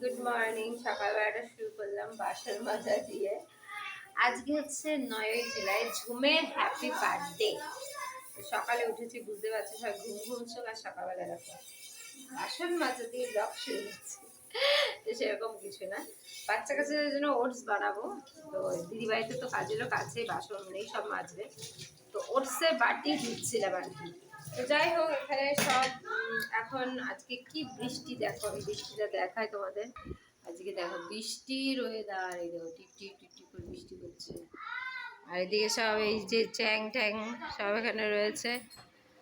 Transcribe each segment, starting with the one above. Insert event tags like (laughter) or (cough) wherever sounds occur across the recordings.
Good morning সকালবেলাটা শুরু করলাম বাসন মাজা দিয়ে। আজকে হচ্ছে নয়ই জুলাই ঝুমের হ্যাপি বার্থডে সকালে উঠেছি, বুঝতে পারছি, সবাই ঘুম ঘুমছো আর সকালবেলা দেখো বাসন মাজা দিয়ে ব্লগ শুরু হচ্ছে তো সেরকম কিছু না। বাচ্চা কাছের জন্য ওটস বানাবো। তো দিদি বাড়িতে তো কাজেরও কাছে বাসন নেই, সব মাজবে। তো ওটসের বাটি দিচ্ছিলাম আর কি। তো যাই হোক, এখানে সব এখন আজকে কি বৃষ্টি দেখো আমি বৃষ্টিটা দেখায় তোমাদের। আজকে দেখো বৃষ্টির ওয়েদার এই দেখো টিপ টিপ টিপ টিপ করে বৃষ্টি হচ্ছে আর এদিকে সব এই যে চ্যাং ট্যাং সব এখানে রয়েছে।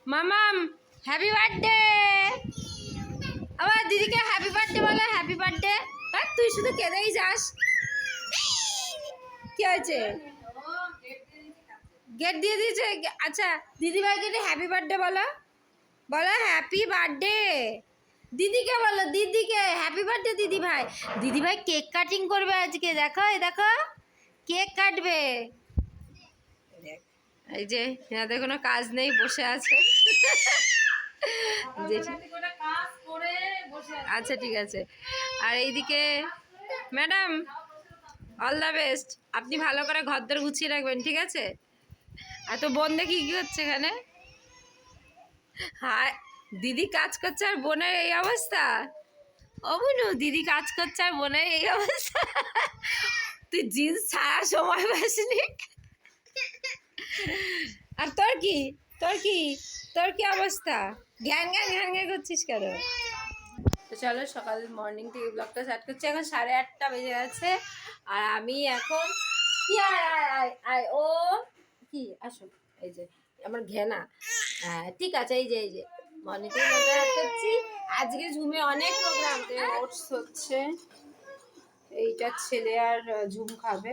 মামাম হ্যাপি বার্থডে আবার দিদিকে হ্যাপি বার্থডে বলে হ্যাপি বার্থডে আর তুই শুধু কেঁদেই যাস। কি হয়েছে? গেট দিয়ে দিয়েছে। আচ্ছা দিদি ভাইকে হ্যাপি বার্থডে বলো। বলো হ্যাপি বার্থডে দিদিকে বলো দিদিকে। হ্যাপি বার্থডে দিদি ভাই। দিদি ভাই কেক কাটিং করবে আজকে দেখো এই দেখো কেক কাটবে। এই যে এনাদের কোনো কাজ নেই বসে আছে। (laughs) আচ্ছা ঠিক আছে। আর এইদিকে ম্যাডাম অল দ্য বেস্ট আপনি ভালো করে ঘরদর গুছিয়ে রাখবেন ঠিক আছে? আর তো বোন দেখি কী হচ্ছে এখানে? হায়, দিদি কাজ করছে আর বোনের এই অবস্থা? ও বুনু দিদি কাজ করছে আর বোনের এই অবস্থা। তুই জিন্স ছাড়া সময় পাসনি। আর তোর কি? তোর কি? তোর কি অবস্থা? ঘ্যান ঘ্যান ঘ্যান ঘ্যান করছিস কেন? তো চলো, সকাল মর্নিং থেকে ব্লগটা স্টার্ট করছি। এখন সাড়ে আটটা বেজে গেছে। আর আমি এখন কি? আয় আয় আয়, ও কি? আসো। এই যে, আমার ঘেনা। হ্যাঁ ঠিক আছে এই যে এই যে। মর্নিং থেকে করছি। আজকে ঝুমে অনেক প্রোগ্রাম ওটস হচ্ছে এইটা ছেলে আর ঝুম খাবে।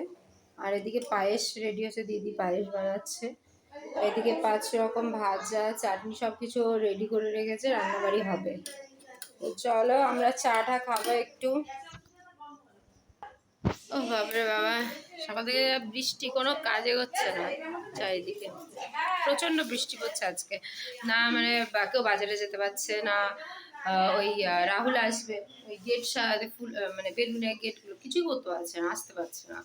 আর এদিকে পায়েস রেডি হচ্ছে দিদি পায়েস বানাচ্ছে। এদিকে পাঁচ রকম ভাজা চাটনি সব কিছু রেডি করে রেখেছে রান্নাবাড়ি হবে। তো চলো আমরা চাটা খাব একটু। ও বাপরে বাবা সকাল থেকে বৃষ্টি কোনো কাজে হচ্ছে না। চারিদিকে। প্রচণ্ড বৃষ্টি পড়ছে আজকে। না মানে কেউ বাজারে যেতে পারছে না। ওই রাহুল আসবে। ওই গেট সারাতে ফুল মানে বেলুনের গেটগুলো কিছুই করতে পারছে না, আসতে পারছে না।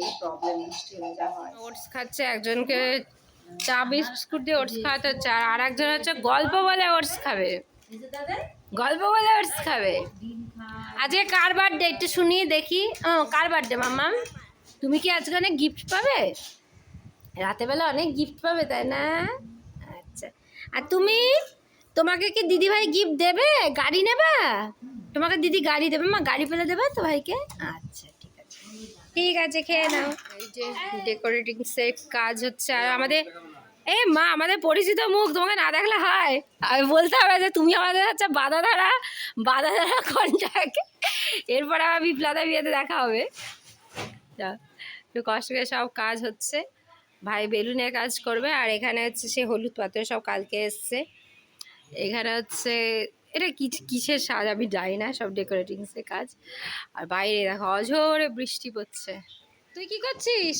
এই প্রবলেম বৃষ্টি হয়। ওটস খাচ্ছে একজনকে চা, বিস্কুট দিয়ে ওটস খাওয়াতে হচ্ছে, আর একজন হচ্ছে গল্প বলে ওটস খাবে। গল্প বলে ওটস খাবে। আজকে কার বার্থডে একটু শুনি দেখি। কার বার্থডে মাম্মাম? তুমি কি আজকে অনেক গিফট পাবে? রাতেবেলা অনেক গিফট পাবে তাই না? আচ্ছা। আর তুমি? তোমাকে কি দিদি ভাই গিফট দেবে? গাড়ি নেবা? তোমাকে দিদি গাড়ি দেবে। মা গাড়ি পেলে দেবে তো ভাইকে? আচ্ছা ঠিক আছে। ঠিক আছে খেয়ে নাও। এই যে ডেকোরেটিং সেট কাজ হচ্ছে আর আমাদের এ মা আমাদের পরিচিত মুখ তোমাকে না দেখলে হয়। আমি বলতে হবে যে তুমি আমাদের হচ্ছে বাধা ধারা বাধা ধারা কন্ট্যাক্ট এরপরে আমার বিপ্লতা বিয়েতে দেখা হবে। যা, একটু কষ্ট করে সব কাজ হচ্ছে। ভাই বেলুনের কাজ করবে, আর এখানে হচ্ছে সে হলুদ পাথর সব কালকে এসছে। এখানে হচ্ছে, এটা কি, কিসের সাজ আমি যাই না, সব ডেকোরেটিংসের কাজ। আর বাইরে দেখো অঝোরে বৃষ্টি পড়ছে। তুই কি করছিস?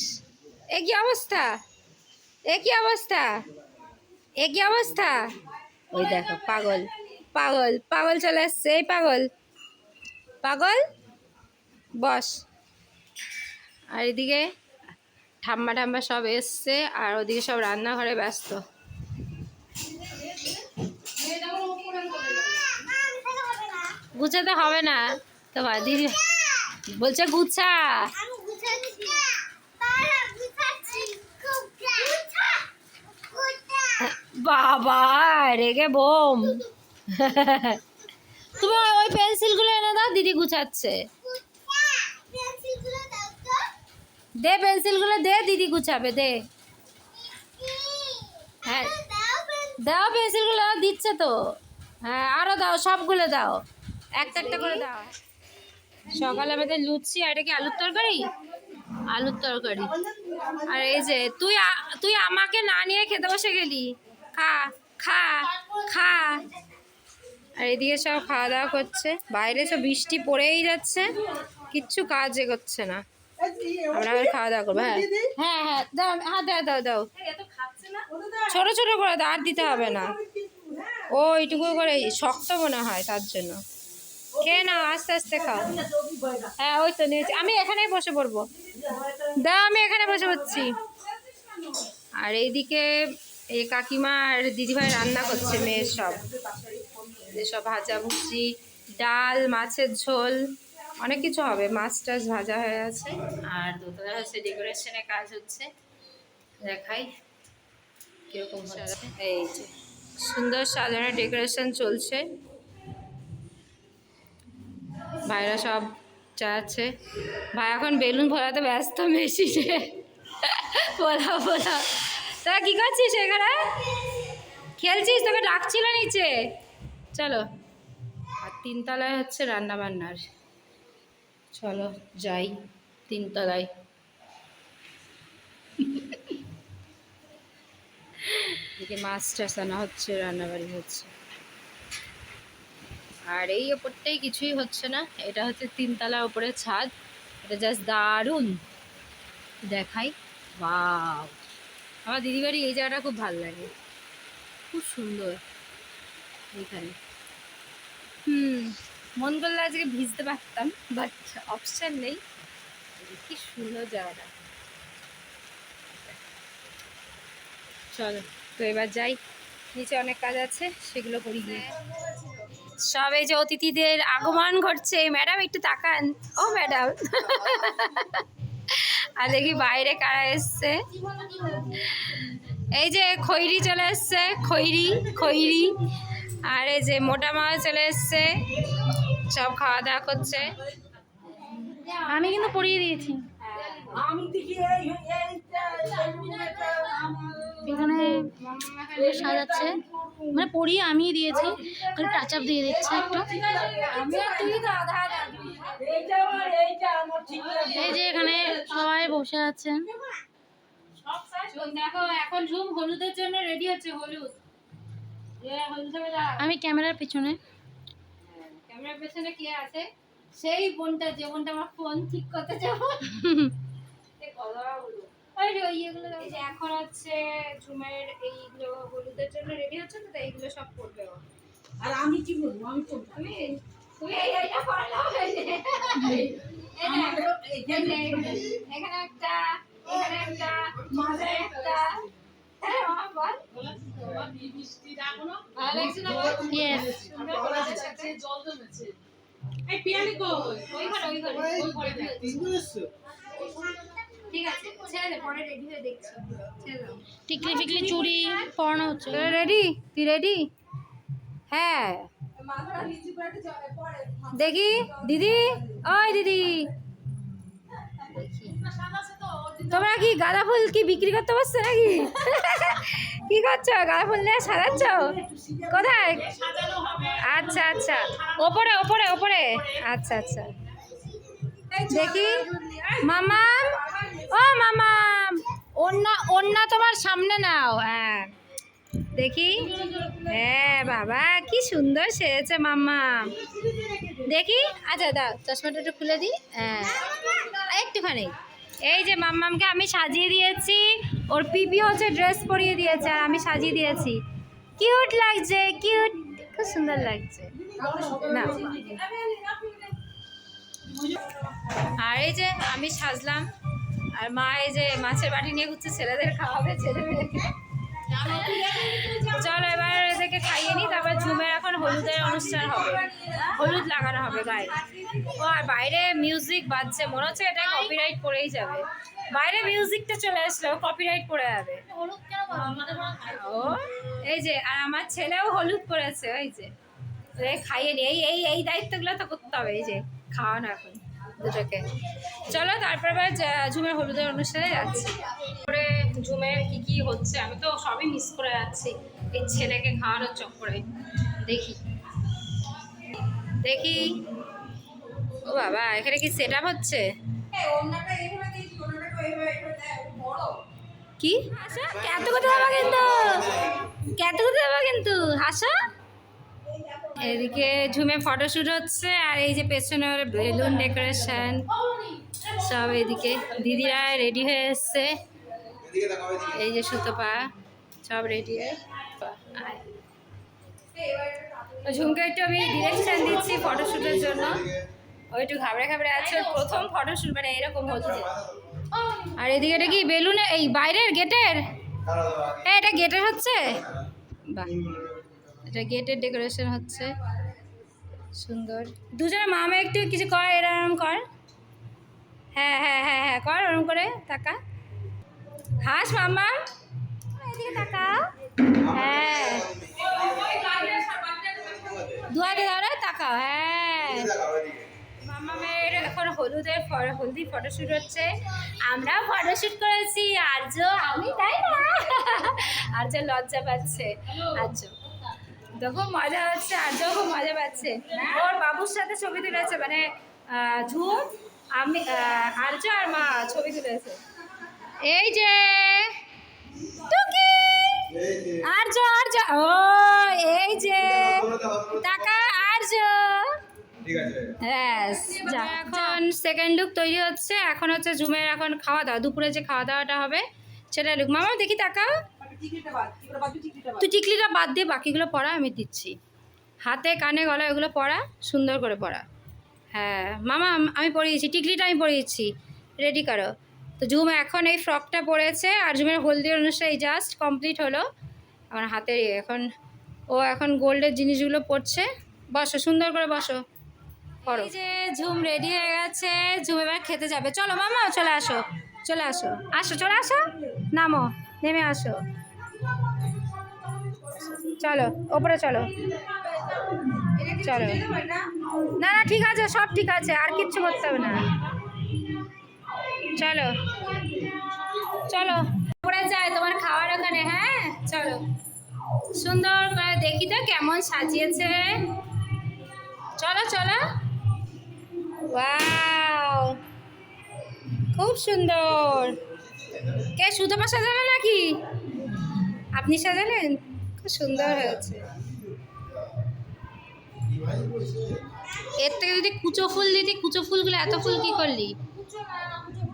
এ কি অবস্থা? এ কি অবস্থা? এ কি অবস্থা? ওই দেখো, পাগল পাগল পাগল চলে আসছে এই পাগল। পাগল? বস। আর এদিকে? ঠাম্মা ঠাম্মা সব এসছে আর ওদিকে সব রান্নাঘরে ব্যস্ত। গুছাতে হবে না। তোমার দিদি বলছে গুছা। বাবা, রেগে বোম। তুমি ওই- ওই পেন্সিলগুলো এনে দাও, দিদি গুছাচ্ছে। দে পেন্সিলগুলো দে, দিদি গুছাবে, দে। হ্যাঁ। দাও পেন্সিলগুলো, দিচ্ছে তো। হ্যাঁ আরও দাও, সবগুলো দাও। একটা একটা করে দাও। সকালে আমাদের লুচি, আর এটা কি আলুর তরকারি? আলুর তরকারি। আর এই যে, তুই তুই আমাকে না নিয়ে খেতে বসে গেলি? খা খা খা। আর এদিকে সব খাওয়া দাওয়া করছে। বাইরে সব বৃষ্টি পড়েই যাচ্ছে। কিচ্ছু কাজ করছে না। আমরা আবার খাওয়া দাওয়া করব হ্যাঁ। হ্যাঁ হ্যাঁ দাও হ্যাঁ দাও দাও দাও। ছোট ছোট করে দাও, আর দিতে হবে না। ও এইটুকু করে শক্ত মনে হয় তার জন্য। খেয়ে নাও, আস্তে আস্তে খাও। হ্যাঁ ওই তো নিয়েছি। আমি এখানেই বসে পড়ব। দাও, আমি এখানে বসে পড়ছি। আর এইদিকে এই কাকিমা আর দিদিভাই রান্না করছে, মেয়ের সব। সব ভাজা ভুজি ডাল, মাছের ঝোল। অনেক কিছু হবে, মাছ টাছ ভাজা হয়ে আছে আর দোতলা হচ্ছে ডেকোরেশনের কাজ হচ্ছে। দেখাই কীরকম এই যে, সুন্দর সাজানো ডেকোরেশন চলছে। ভাইরা সব চাচ্ছে ভাই এখন বেলুন ভরাতে ব্যস্ত মেশিনে বলা বলা। তোরা কি করছিস এখানে? খেলছিস? তোকে ডাকছিল নিচে। চলো। আর তিনতলায় হচ্ছে রান্না বান্নার চলো যাই, তিনতলায়। এদিকে মাছ টাছ আনা হচ্ছে, রান্নাবাড়ি হচ্ছে। আর এই ওপরটাই কিছুই হচ্ছে না, এটা হচ্ছে তিনতলা ওপরে ছাদ। এটা জাস্ট দারুণ। দেখাই। বাও আমার দিদিবাড়ি এই জায়গাটা খুব ভালো লাগে। খুব সুন্দর। এখানে হুম। মন করলে আজকে ভিজতে পারতাম বাট অপশান নেই। কি সুন্দর জায়গাটা। চলো, তো এবার যাই। নিচে অনেক কাজ আছে, সেগুলো করি গিয়ে। সব এই যে অতিথিদের আগমন ঘটছে। ম্যাডাম একটু তাকান। ও ম্যাডাম আর দেখি বাইরে কারা এসছে। এই যে খৈরি চলে এসছে, খৈরি খৈরি। আর এই যে মোটা মা চলে এসছে সব খাওয়া দাওয়া করছে। আমি কিন্তু পড়িয়ে দিয়েছি। এখানে সাজাচ্ছে। মানে পড়িয়ে আমিই দিয়েছি খালি টাচ আপ দিয়ে দিচ্ছে একটা। এই যে এখানে সবাই বসে আছেন। দেখো এখন ঝুম হলুদের জন্য রেডি হচ্ছে হলুদ। আমি ক্যামেরার পেছনে। ক্যামেরার পেছনে কে আছে? সেই বোনটা যে বোনটা আমার ফোন ঠিক করতে যাব। (laughs) এখন হচ্ছে ঝুমের এইগুলো হলুদের জন্য রেডি হচ্ছে তো তাই এইগুলো সব করবে আর আমি কি বলব? আমি তো তুমি তুমি এখানে এখানে একটা এখানে একটা মাঝে একটা হ্যাঁ হয়ে টিকলি ফিকলি চুড়ি হচ্ছে। রেডি তুই রেডি হ্যাঁ। দেখি দিদি? ওই দিদি। তোমরা কি গাঁদা ফুল কি বিক্রি করতে পারছ নাকি? কি করছ? গাঁদা ফুল নিয়ে সাজাচ্ছ? কোথায়? আচ্ছা আচ্ছা। ওপরে ওপরে ওপরে। আচ্ছা আচ্ছা। দেখি। মামাম ও মামাম ওন্না ওন্না তোমার সামনে নাও। হ্যাঁ। দেখি। হ্যাঁ বাবা, কি সুন্দর সেরেছে মাম্মা দেখি। আচ্ছা দাও, চশমাটা একটু খুলে দিই। হ্যাঁ। একটুখানি। এই যে মাম্মামকে আমি সাজিয়ে দিয়েছি। ওর পিপি হচ্ছে ড্রেস পরিয়ে দিয়েছে আর আমি সাজিয়ে দিয়েছি। কিউট লাগছে, কিউট, খুব সুন্দর লাগছে। না। আর এই যে আমি সাজলাম। আর মা এই যে মাছের বাটি নিয়ে ঘুরছে ছেলেদের খাওয়াবে ছেলেমেয়েদেরকে চলো, এবার এদেরকে খাইয়ে নিই তারপর ঝুমের এখন হলুদের অনুষ্ঠান হবে। হলুদ লাগানো হবে গায়ে। ও, আর বাইরে মিউজিক বাজছে, মনে হচ্ছে এটা কপিরাইট পড়েই যাবে। বাইরে মিউজিকটা চলে আসলো কপিরাইট পড়ে যাবে। ও, এই যে, আর আমার ছেলেও হলুদ পরেছে ওই যে। খাইয়ে নি এই এই দায়িত্বগুলো তো করতে হবে, এই যে, খাওয়ানো এখন। দুটোকে। চলো, তারপর আবার ঝুমের হলুদের অনুষ্ঠানে যাচ্ছি। তারপরে ঝুমের কি কি হচ্ছে, আমি তো সবই মিস করে যাচ্ছি। এই ছেলেকে খাওয়ানোর চক্করে। দেখি। দেখি। ও বাবা, এখানে কি সেট আপ হচ্ছে? কি? হাসা কত কথা দেবো কিন্তু? কত কথা দেবো কিন্তু? হাসা? এদিকে ঝুমে ফটোশ্যুট হচ্ছে আর এই যে পেছনে ওর বেলুন ডেকোরেশন সব এদিকে দিদিরা রেডি হয়ে এসছে। এই যে সুতপা সব রেডি হয়ে ঝুমকে একটু আমি ডিরেকশন দিচ্ছি ফটোশ্যুটের জন্য। ও একটু ঘাবড়ে ঘাবড়ে আছে প্রথম ফটোশ্যুট মানে এরকম হচ্ছে। আর এদিকে এটা কি বেলুনে, এই বাইরের গেটের এ, এটা গেটের হচ্ছে? বাহ। এটা গেটের ডেকোরেশন হচ্ছে। সুন্দর। দুজনে মামা একটু কিছু কর এরকম কর। হ্যাঁ হ্যাঁ হ্যাঁ হ্যাঁ কর ওরকম করে তাকা। হাস, মামা এদিকে টাকা হ্যাঁ। দু হাতে ধরো তাকাও। হ্যাঁ। মামা মেয়ের এখন হলুদের হলদি ফটোশ্যুট হচ্ছে। আমরা ফটোশ্যুট করেছি, আর্য, আমি তাই না? আর্য লজ্জা পাচ্ছে। আর্য। দেখো মজা হচ্ছে আর্য খুব মজা পাচ্ছে। ওর বাবুর সাথে ছবি তুলেছে মানে ঝুম আমি আর্য আর মা ছবি তুলেছে। এই যে, টুকি! আর্য আর্য, ও, এই যে, টাকা, আর্য। এখন সেকেন্ড লুক তৈরি হচ্ছে, এখন হচ্ছে ঝুমের এখন খাওয়া দাওয়া, দুপুরে যে খাওয়া দাওয়াটা হবে, সেটা লুক মামা দেখি তাকাও। তুই টিকলিটা বাদ। দিয়ে বাকিগুলো পড়া আমি দিচ্ছি। হাতে কানে গলায় ওগুলো পড়া সুন্দর করে পড়া। হ্যাঁ মামা আম- পরিয়েছি টিকলিটা আমি পরিয়েছি রেডি করো। তো ঝুম এখন এই ফ্রকটা পরেছে আর ঝুমের হলদি অনুষ্ঠান এই জাস্ট কমপ্লিট হলো। আমার হাতের ইয়ে, এখন ও এখন গোল্ডের জিনিসগুলো পড়ছে। বসো সুন্দর করে বসো। করো যে ঝুম রেডি হয়ে গেছে ঝুম এবার খেতে যাবে। চলো মামা চলে আসো চলে আসো। আসো চলে আসো। নামো নেমে আসো। চলো, ওপরে চলো। চলো। না না, ঠিক আছে, সব ঠিক আছে, আর কিচ্ছু করতে হবে না। চলো। চলো। ওপরে যাই, তোমার খাওয়ার ওখানে হ্যাঁ? চলো। সুন্দর করে দেখি তো কেমন সাজিয়েছে। চলো চলো। ওয়াও। খুব সুন্দর। কে সুতপা সাজালো নাকি? আপনি সাজালেন? খুব সুন্দর হয়েছে। এর থেকে যদি কুচো ফুল দিতি, কুচো ফুলগুলো এত ফুল কি করলি?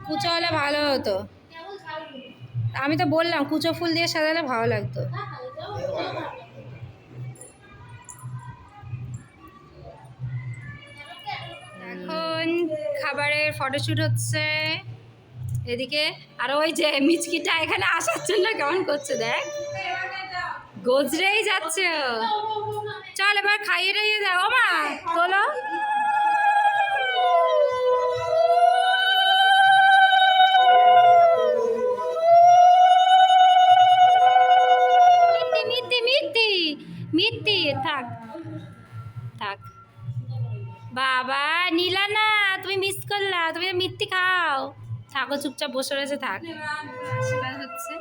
কুচো হলে ভালো হতো। আমি তো বললাম, কুচো ফুল দিয়ে সাজালে ভালো লাগতো। এখন খাবারের ফটোশ্যুট হচ্ছে। এদিকে আর ওই যে মিচকিটা এখানে আসার জন্য কেমন করছে দেখ। গজরেই যাচ্ছে। চল এবার খাইয়ে টাইয়ে দাও। মা, তোলো। থাক। থাক। বাবা নিলা না তুমি মিস করলা, তুমি মিথ্যি খাও থাকো, চুপচাপ বসে রয়েছে, থাক। আশীর্বাদ হচ্ছে।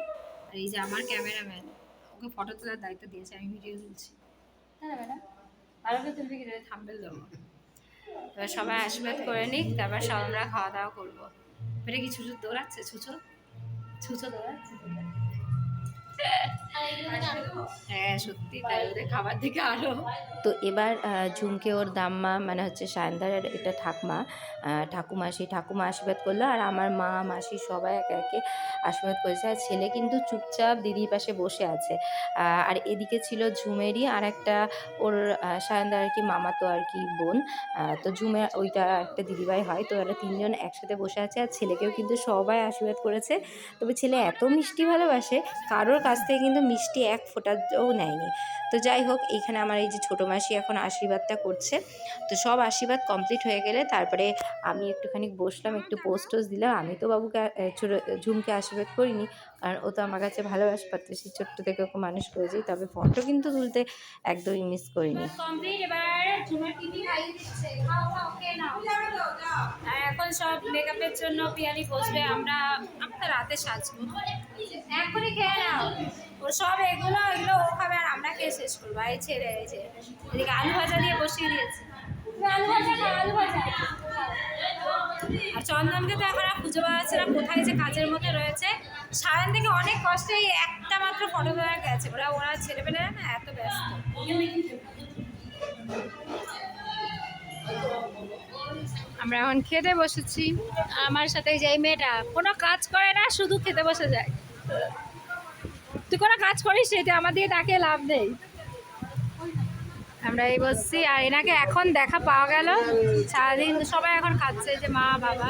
আর এই যে আমার ক্যামেরাম্যান, ওকে ফটো তোলার দায়িত্ব দিয়েছে, আমি ভিডিও তুলছি। হ্যাঁ ম্যাডাম? আর ওকে তুলবি কি থাম্বেল দেবো। এবার সবাই আশীর্বাদ করে নিক, তারপর সব আমরা খাওয়া দাওয়া করব। এটা কি ছুচুর দৌড়াচ্ছে ছুচো? ছুচো দৌড়াচ্ছে হ্যাঁ সত্যি তাই খাবার তো এবার ঝুমকে ওর দাম্মা মানে হচ্ছে সায়নদারের এটা ঠাকমা ঠাকুমা, সেই ঠাকুমা আশীর্বাদ করল, আর আমার মা, মাসি সবাই একে একে আশীর্বাদ করেছে, আর ছেলে কিন্তু চুপচাপ দিদির পাশে বসে আছে। আর এদিকে ছিল ঝুমেরই আর একটা ওর সায়নদার আর কি মামাতো আর কি বোন। তো ঝুমের ওইটা একটা দিদিভাই হয়, তো এরা তিনজন একসাথে বসে আছে, আর ছেলেকেও কিন্তু সবাই আশীর্বাদ করেছে। তবে ছেলে এত মিষ্টি ভালোবাসে, কারোর কাছ থেকে কিন্তু মিষ্টি এক ফোটাও নেয়নি। তো যাই হোক, এখানে আমার এই যে ছোটো মাসি এখন আশীর্বাদটা করছে। তো সব আশীর্বাদ কমপ্লিট হয়ে গেলে তারপরে আমি একটুখানি বসলাম, একটু পোস্ট দিলাম। আমি তো বাবুকে ছোটো, ঝুমকে আশীর্বাদ করিনি। কারণ ও তো আমার কাছে ভালোবাসে পারতো সেই ছোট্ট থেকে ওকে মানুষ করেছি তবে ফটো কিন্তু তুলতে একদমই মিস করিনি। আর এখন সব মেকআপের জন্য পিয়ালি বসবে আমরা আমরা রাতে সাজবো। এখনই খেয়ে নাও। ও সব এগুলো এগুলো ও খাবে আর আমরা খেয়ে শেষ করব। এই ছেড়ে এই যে এদিকে আলু ভাজা দিয়ে বসিয়ে দিয়েছি। আলু ভাজা আলু ভাজা। আর চন্দনকে তো এখন আর খুঁজে পাওয়া যাচ্ছে না কোথায় যে কাজের মধ্যে রয়েছে। সারাদিন থেকে অনেক কষ্টে এই একটা মাত্র ফটো দেওয়া গেছে। ওরা ওরা ছেলেপেলেরা না, এত ব্যস্ত। আমরা এখন খেতে বসেছি। আমার সাথে এই যে এই মেয়েটা, কোনো কাজ করে না, শুধু খেতে বসে যায়। তুই কোনো কাজ করিস সেটা আমার দিকে তাকে লাভ নেই। আমরা এই বসছি, আর এনাকে এখন দেখা পাওয়া গেল। সারাদিন সবাই এখন খাচ্ছে যে মা, বাবা।